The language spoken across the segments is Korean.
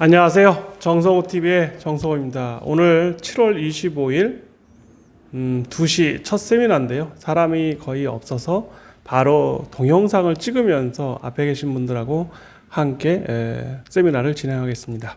안녕하세요. 정성호 TV의 정성호입니다. 오늘 7월 25일 음, 2시 첫 세미나인데요. 사람이 거의 없어서 바로 동영상을 찍으면서 앞에 계신 분들하고 함께 에, 세미나를 진행하겠습니다.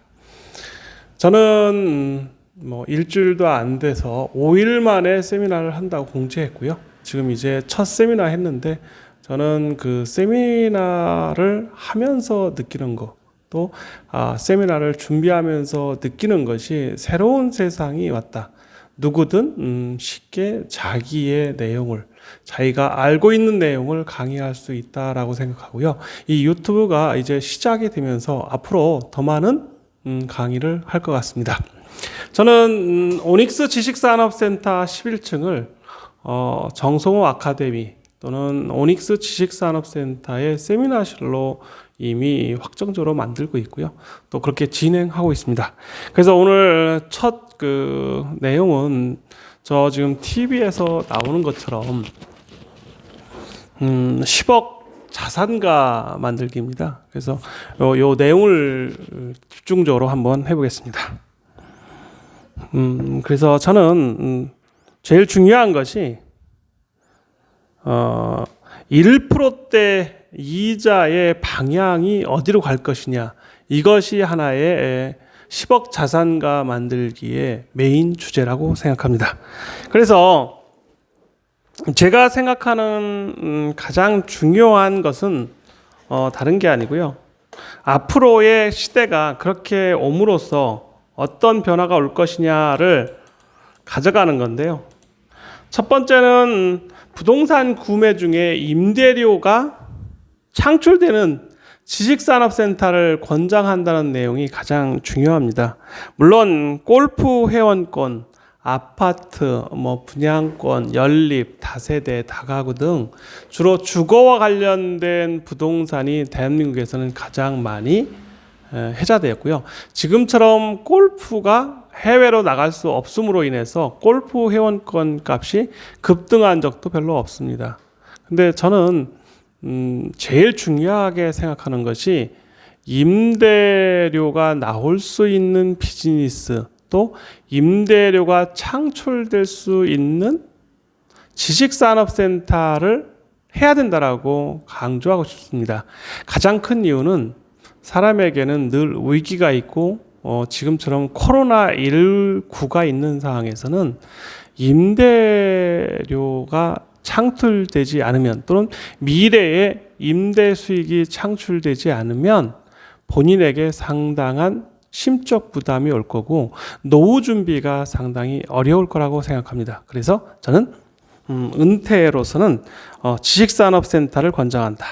저는 음, 뭐 일주일도 안 돼서 5일 만에 세미나를 한다고 공지했고요. 지금 이제 첫 세미나 했는데 저는 그 세미나를 하면서 느끼는 거, 또 아, 세미나를 준비하면서 느끼는 것이 새로운 세상이 왔다. 누구든 음, 쉽게 자기의 내용을 자기가 알고 있는 내용을 강의할 수 있다라고 생각하고요. 이 유튜브가 이제 시작이 되면서 앞으로 더 많은 음, 강의를 할 것 같습니다. 저는 음, 오닉스 지식산업센터 11층을 어, 정성호 아카데미 또는 오닉스 지식산업센터의 세미나실로 이미 확정적으로 만들고 있고요. 또 그렇게 진행하고 있습니다. 그래서 오늘 첫 그 내용은 저 지금 TV에서 나오는 것처럼 음, 10억 자산가 만들기입니다. 그래서 요, 요 내용을 집중적으로 한번 해보겠습니다. 음, 그래서 저는 음, 제일 중요한 것이 어, 1%대 이자의 방향이 어디로 갈 것이냐 이것이 하나의 10억 자산가 만들기의 메인 주제라고 생각합니다. 그래서 제가 생각하는 음, 가장 중요한 것은 어, 다른 게 아니고요. 앞으로의 시대가 그렇게 옴으로써 어떤 변화가 올 것이냐를 가져가는 건데요. 첫 번째는 부동산 구매 중에 임대료가 창출되는 지식산업센터를 권장한다는 내용이 가장 중요합니다. 물론 골프 회원권, 아파트, 뭐 분양권, 연립, 다세대, 다가구 등 주로 주거와 관련된 부동산이 대한민국에서는 가장 많이 에, 해자되었고요. 지금처럼 골프가 해외로 나갈 수 없음으로 인해서 골프 회원권 값이 급등한 적도 별로 없습니다. 근데 저는 음, 제일 중요하게 생각하는 것이 임대료가 나올 수 있는 비즈니스 또 임대료가 창출될 수 있는 지식산업센터를 해야 된다라고 강조하고 싶습니다. 가장 큰 이유는 사람에게는 늘 위기가 있고 어, 지금처럼 코로나 19가 있는 상황에서는 임대료가 창출되지 않으면 또는 미래에 임대 수익이 창출되지 않으면 본인에게 상당한 심적 부담이 올 거고 노후 준비가 상당히 어려울 거라고 생각합니다. 그래서 저는 음, 은퇴로서는 어, 지식산업센터를 권장한다.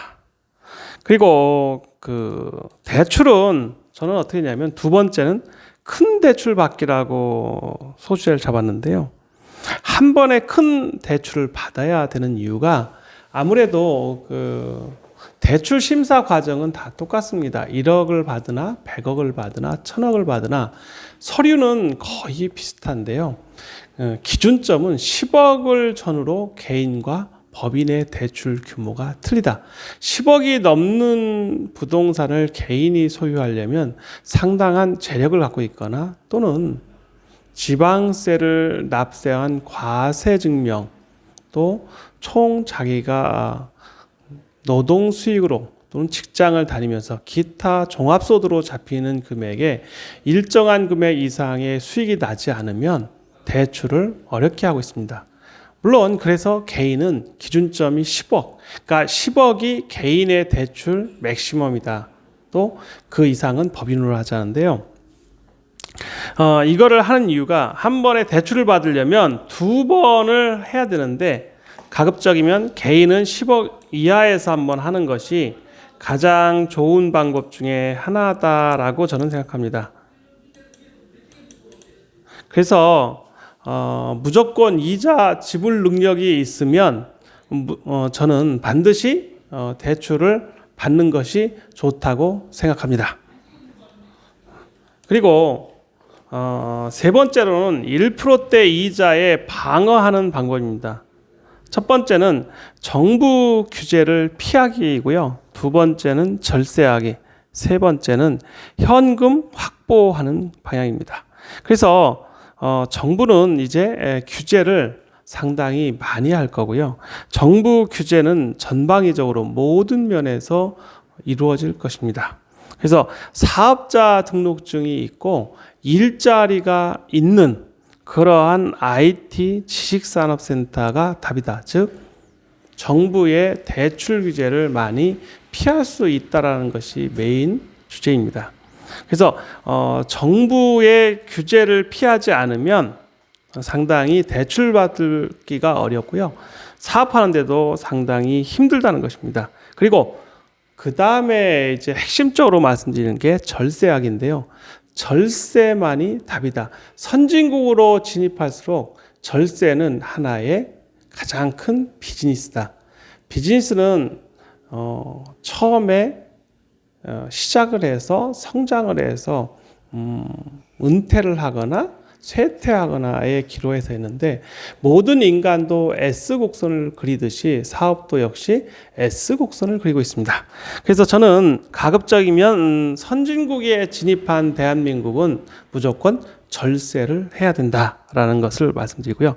그리고 그 대출은 저는 어떻게 했냐면 두 번째는 큰 대출 받기라고 소주제를 잡았는데요. 한 번에 큰 대출을 받아야 되는 이유가 아무래도 그 대출 심사 과정은 다 똑같습니다. 1억을 받으나 100억을 받으나 1000억을 받으나 서류는 거의 비슷한데요. 어, 기준점은 10억을 전후로 개인과 법인의 대출 규모가 틀리다. 10억이 넘는 부동산을 개인이 소유하려면 상당한 재력을 갖고 있거나 또는 지방세를 납세한 과세 증명 또 총 자기가 노동 수익으로 또는 직장을 다니면서 기타 종합소득으로 잡히는 금액에 일정한 금액 이상의 수익이 나지 않으면 대출을 어렵게 하고 있습니다. 물론 그래서 개인은 기준점이 10억, 그러니까 10억이 개인의 대출 맥시멈이다. 또 그 이상은 법인으로 하자는데요. 어, 이거를 하는 이유가 한 번에 대출을 받으려면 두 번을 해야 되는데 가급적이면 개인은 10억 이하에서 한번 하는 것이 가장 좋은 방법 중에 하나다라고 저는 생각합니다. 그래서 어, 무조건 이자 지불 능력이 있으면 어, 저는 반드시 어, 대출을 받는 것이 좋다고 생각합니다. 그리고 어, 세 번째로는 1%대 이자에 방어하는 방법입니다. 첫 번째는 정부 규제를 피하기이고요. 두 번째는 절세하기. 세 번째는 현금 확보하는 방향입니다. 그래서 어, 정부는 이제 에, 규제를 상당히 많이 할 거고요. 정부 규제는 전방위적으로 모든 면에서 이루어질 것입니다. 그래서 사업자 등록증이 있고 일자리가 있는 그러한 IT 지식산업센터가 답이다. 즉 정부의 대출 규제를 많이 피할 수 있다라는 것이 메인 주제입니다. 그래서 어, 정부의 규제를 피하지 않으면 상당히 대출 받기가 어렵고요. 사업하는데도 상당히 힘들다는 것입니다. 그리고 그 다음에 이제 핵심적으로 말씀드리는 게 절세학인데요. 절세만이 답이다. 선진국으로 진입할수록 절세는 하나의 가장 큰 비즈니스다. 비즈니스는 어, 처음에 어, 시작을 해서 성장을 해서 음, 은퇴를 하거나 쇠퇴하거나의 기로에서 했는데 모든 인간도 S 곡선을 그리듯이 사업도 역시 S 곡선을 그리고 있습니다. 그래서 저는 가급적이면 음, 선진국에 진입한 대한민국은 무조건 절세를 해야 된다라는 것을 말씀드리고요.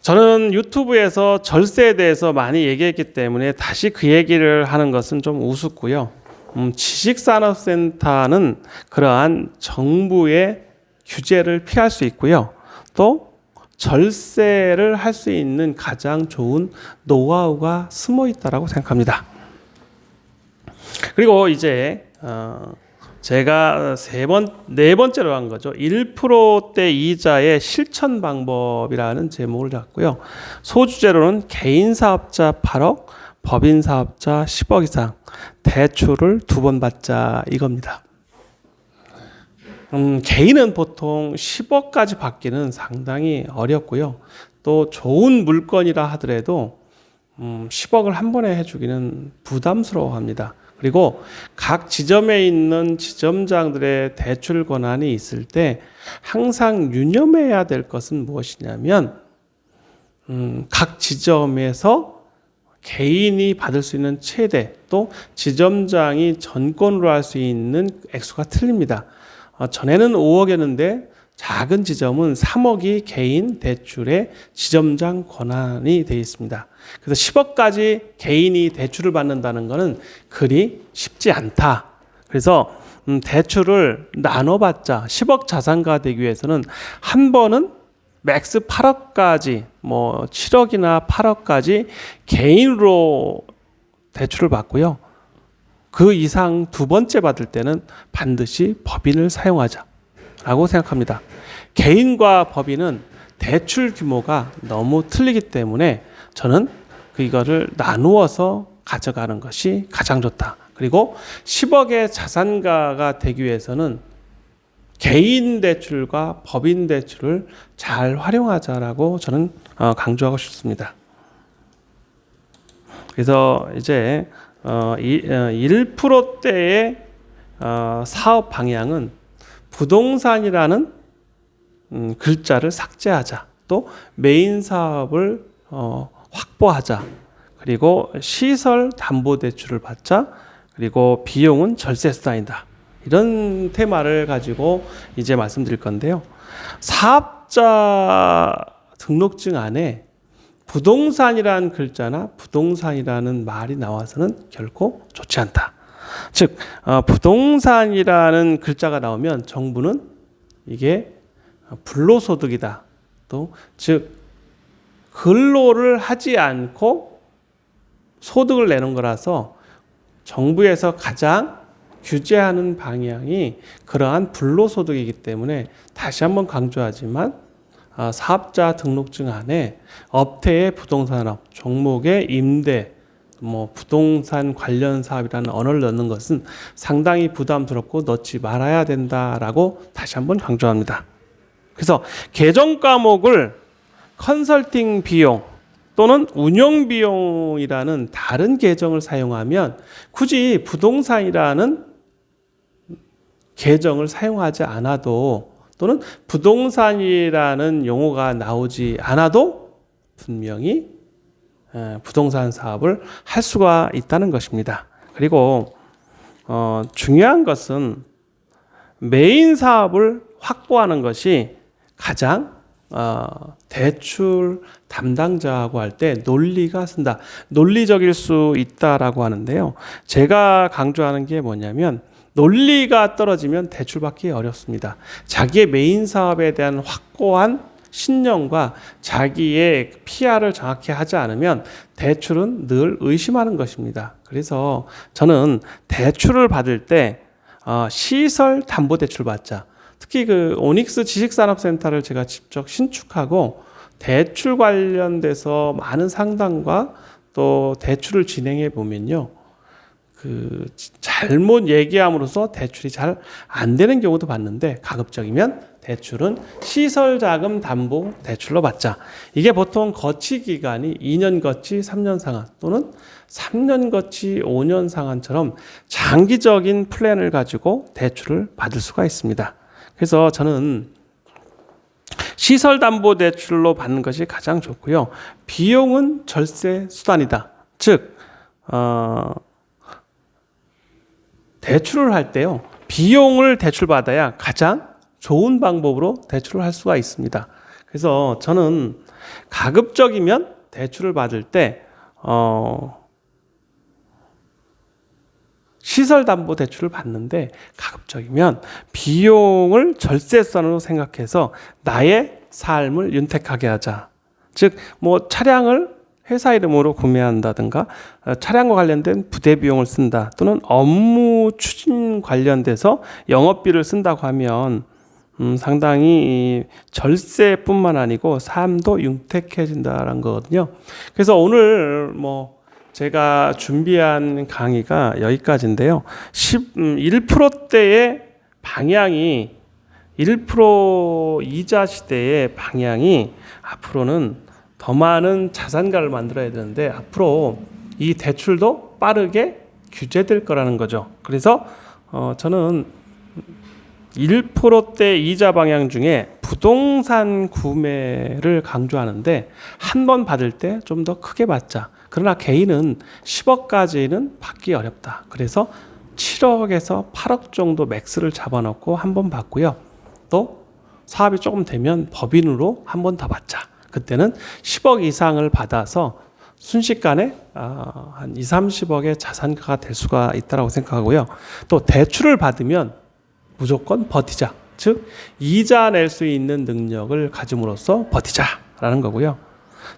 저는 유튜브에서 절세에 대해서 많이 얘기했기 때문에 다시 그 얘기를 하는 것은 좀 우습고요. 음, 지식산업센터는 그러한 정부의 규제를 피할 수 있고요. 또 절세를 할 수 있는 가장 좋은 노하우가 숨어 있다라고 생각합니다. 그리고 이제 어 제가 세 번, 네 번째로 한 거죠. 1%대 이자의 실천 방법이라는 제목을 잡고요. 소주제로는 개인 사업자 8억, 법인 사업자 10억 이상 대출을 두 번 받자 이겁니다. 음, 개인은 보통 10억까지 받기는 상당히 어렵고요. 또 좋은 물건이라 하더라도 음, 10억을 한 번에 해주기는 부담스러워 합니다. 그리고 각 지점에 있는 지점장들의 대출 권한이 있을 때 항상 유념해야 될 것은 무엇이냐면 음, 각 지점에서 개인이 받을 수 있는 최대 또 지점장이 전권으로 할 수 있는 액수가 틀립니다. 어, 전에는 5억이었는데 작은 지점은 3억이 개인 대출의 지점장 권한이 되어 있습니다. 그래서 10억까지 개인이 대출을 받는다는 것은 그리 쉽지 않다. 그래서 음, 대출을 나눠받자 10억 자산가 되기 위해서는 한 번은 맥스 8억까지 뭐 7억이나 8억까지 개인으로 대출을 받고요. 그 이상 두 번째 받을 때는 반드시 법인을 사용하자라고 생각합니다. 개인과 법인은 대출 규모가 너무 틀리기 때문에 저는 그 이거를 나누어서 가져가는 것이 가장 좋다. 그리고 10억의 자산가가 되기 위해서는 개인 대출과 법인 대출을 잘 활용하자라고 저는 어, 강조하고 싶습니다. 그래서 이제 1%대의 어, 어, 사업 방향은 부동산이라는 음, 글자를 삭제하자. 또 메인 사업을 확보하자. 그리고 시설 담보 대출을 받자. 그리고 비용은 절세 수단이다. 이런 테마를 가지고 이제 말씀드릴 건데요. 사업자 등록증 안에 부동산이라는 글자나 부동산이라는 말이 나와서는 결코 좋지 않다. 즉, 어, 부동산이라는 글자가 나오면 정부는 이게 불로소득이다. 또, 즉, 근로를 하지 않고 소득을 내는 거라서 정부에서 가장 규제하는 방향이 그러한 불로소득이기 때문에 다시 한번 강조하지만 아, 사업자 등록증 안에 업태의 부동산업, 종목의 임대, 뭐 부동산 관련 사업이라는 언어를 넣는 것은 상당히 부담스럽고 넣지 말아야 된다라고 다시 한번 강조합니다. 그래서 계정 과목을 컨설팅 비용 또는 운영 비용이라는 다른 계정을 사용하면 굳이 부동산이라는 계정을 사용하지 않아도 또는 부동산이라는 용어가 나오지 않아도 분명히 부동산 사업을 할 수가 있다는 것입니다. 그리고 어, 중요한 것은 메인 사업을 확보하는 것이 가장 어, 대출 담당자하고 할 때 논리가 쓴다. 논리적일 수 있다라고 하는데요. 제가 강조하는 게 뭐냐면 논리가 떨어지면 대출받기 어렵습니다. 자기의 메인 사업에 대한 확고한 신념과 자기의 PR을 정확히 하지 않으면 대출은 늘 의심하는 것입니다. 그래서 저는 대출을 받을 때 어, 시설 담보 대출 받자. 특히 그 오닉스 지식산업센터를 제가 직접 신축하고 대출 관련돼서 많은 상담과 또 대출을 진행해 보면요. 그 잘못 얘기함으로써 대출이 잘 안 되는 경우도 봤는데 가급적이면 대출은 시설 자금 담보 대출로 받자. 이게 보통 거치 기간이 2년 거치 3년 상환 또는 3년 거치 5년 상환처럼 장기적인 플랜을 가지고 대출을 받을 수가 있습니다. 그래서 저는 시설 담보 대출로 받는 것이 가장 좋고요. 비용은 절세 수단이다. 즉 어, 대출을 할 때요. 비용을 대출받아야 가장 좋은 방법으로 대출을 할 수가 있습니다. 그래서 저는 가급적이면 대출을 받을 때, 어, 시설담보대출을 받는데 가급적이면 비용을 절세선으로 생각해서 나의 삶을 윤택하게 하자. 즉, 뭐 차량을 회사 이름으로 구매한다든가 어, 차량과 관련된 부대 비용을 쓴다 또는 업무 추진 관련돼서 영업비를 쓴다고 하면 음, 상당히 절세뿐만 아니고 삶도 윤택해진다는 거거든요. 그래서 오늘 뭐 제가 준비한 강의가 여기까지인데요. 10, 음, 1%대의 방향이 1% 이자 시대의 방향이 앞으로는 더 많은 자산가를 만들어야 되는데 앞으로 이 대출도 빠르게 규제될 거라는 거죠. 그래서 어, 저는 1%대 이자 방향 중에 부동산 구매를 강조하는데 한 번 받을 때 좀 더 크게 받자. 그러나 개인은 10억까지는 받기 어렵다. 그래서 7억에서 8억 정도 맥스를 잡아놓고 한 번 받고요. 또 사업이 조금 되면 법인으로 한 번 더 받자. 그때는 10억 이상을 받아서 순식간에 아, 한 2, 30억의 자산가가 될 수가 있다고 생각하고요. 또 대출을 받으면 무조건 버티자. 즉 이자 낼 수 있는 능력을 가짐으로써 버티자라는 거고요.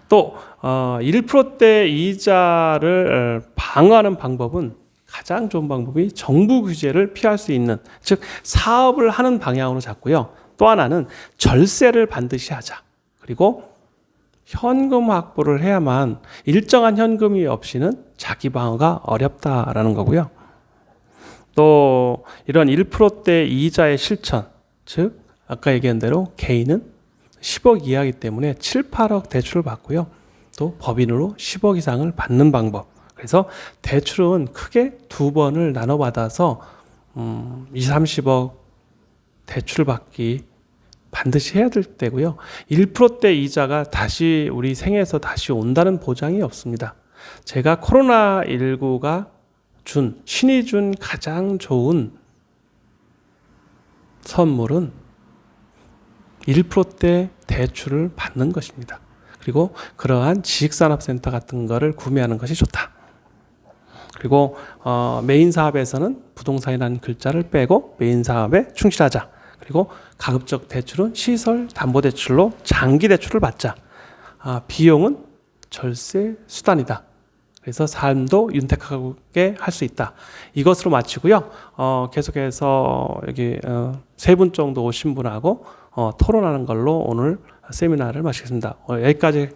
또 어, 1%대 이자를 어, 방어하는 방법은 가장 좋은 방법이 정부 규제를 피할 수 있는 즉 사업을 하는 방향으로 잡고요. 또 하나는 절세를 반드시 하자. 그리고 현금 확보를 해야만 일정한 현금이 없이는 자기 방어가 어렵다라는 거고요. 또 이런 1%대 이자의 실천, 즉 아까 얘기한 대로 개인은 10억 이하이기 때문에 7, 8억 대출을 받고요. 또 법인으로 10억 이상을 받는 방법. 그래서 대출은 크게 두 번을 나눠 받아서 음, 2, 30억 대출을 받기 반드시 해야 될 때고요. 1%대 이자가 다시 우리 생에서 다시 온다는 보장이 없습니다. 제가 코로나19가 준, 신이 준 가장 좋은 선물은 1%대 대출을 받는 것입니다. 그리고 그러한 지식산업센터 같은 거를 구매하는 것이 좋다. 그리고 어, 메인 사업에서는 부동산이라는 글자를 빼고 메인 사업에 충실하자. 그리고 가급적 대출은 시설 담보 대출로 장기 대출을 받자. 아, 비용은 절세 수단이다. 그래서 삶도 윤택하게 할 수 있다. 이것으로 마치고요. 어, 계속해서 여기 어, 세분 정도 오신 분하고 어, 토론하는 걸로 오늘 세미나를 마치겠습니다. 어, 여기까지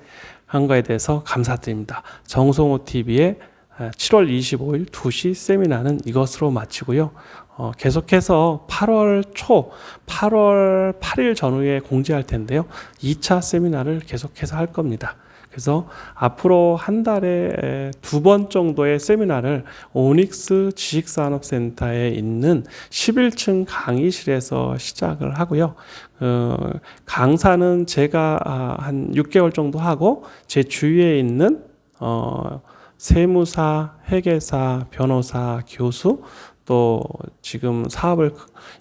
한 거에 대해서 감사드립니다. 정성호 TV의 7월 25일 2시 세미나는 이것으로 마치고요. 어, 계속해서 8월 초, 8월 8일 전후에 공지할 텐데요. 2차 세미나를 계속해서 할 겁니다. 그래서 앞으로 한 달에 두 번 정도의 세미나를 오닉스 지식산업센터에 있는 11층 강의실에서 시작을 하고요. 어, 강사는 제가 아, 한 6개월 정도 하고 제 주위에 있는 어, 세무사, 회계사, 변호사, 교수 또 지금 사업을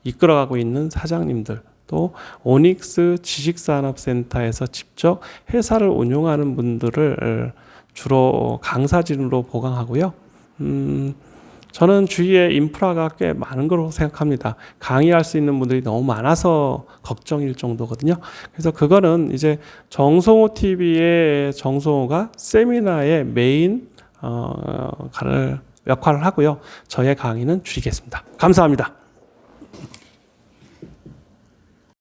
이끌어가고 있는 사장님들 또 오닉스 지식산업센터에서 직접 회사를 운영하는 분들을 주로 강사진으로 보강하고요. 음, 저는 주위에 인프라가 꽤 많은 걸로 생각합니다. 강의할 수 있는 분들이 너무 많아서 걱정일 정도거든요. 그래서 그거는 이제 정성호 TV의 정성호가 세미나의 메인 어, 가를 역할을 하고요. 저의 강의는 줄이겠습니다. 감사합니다.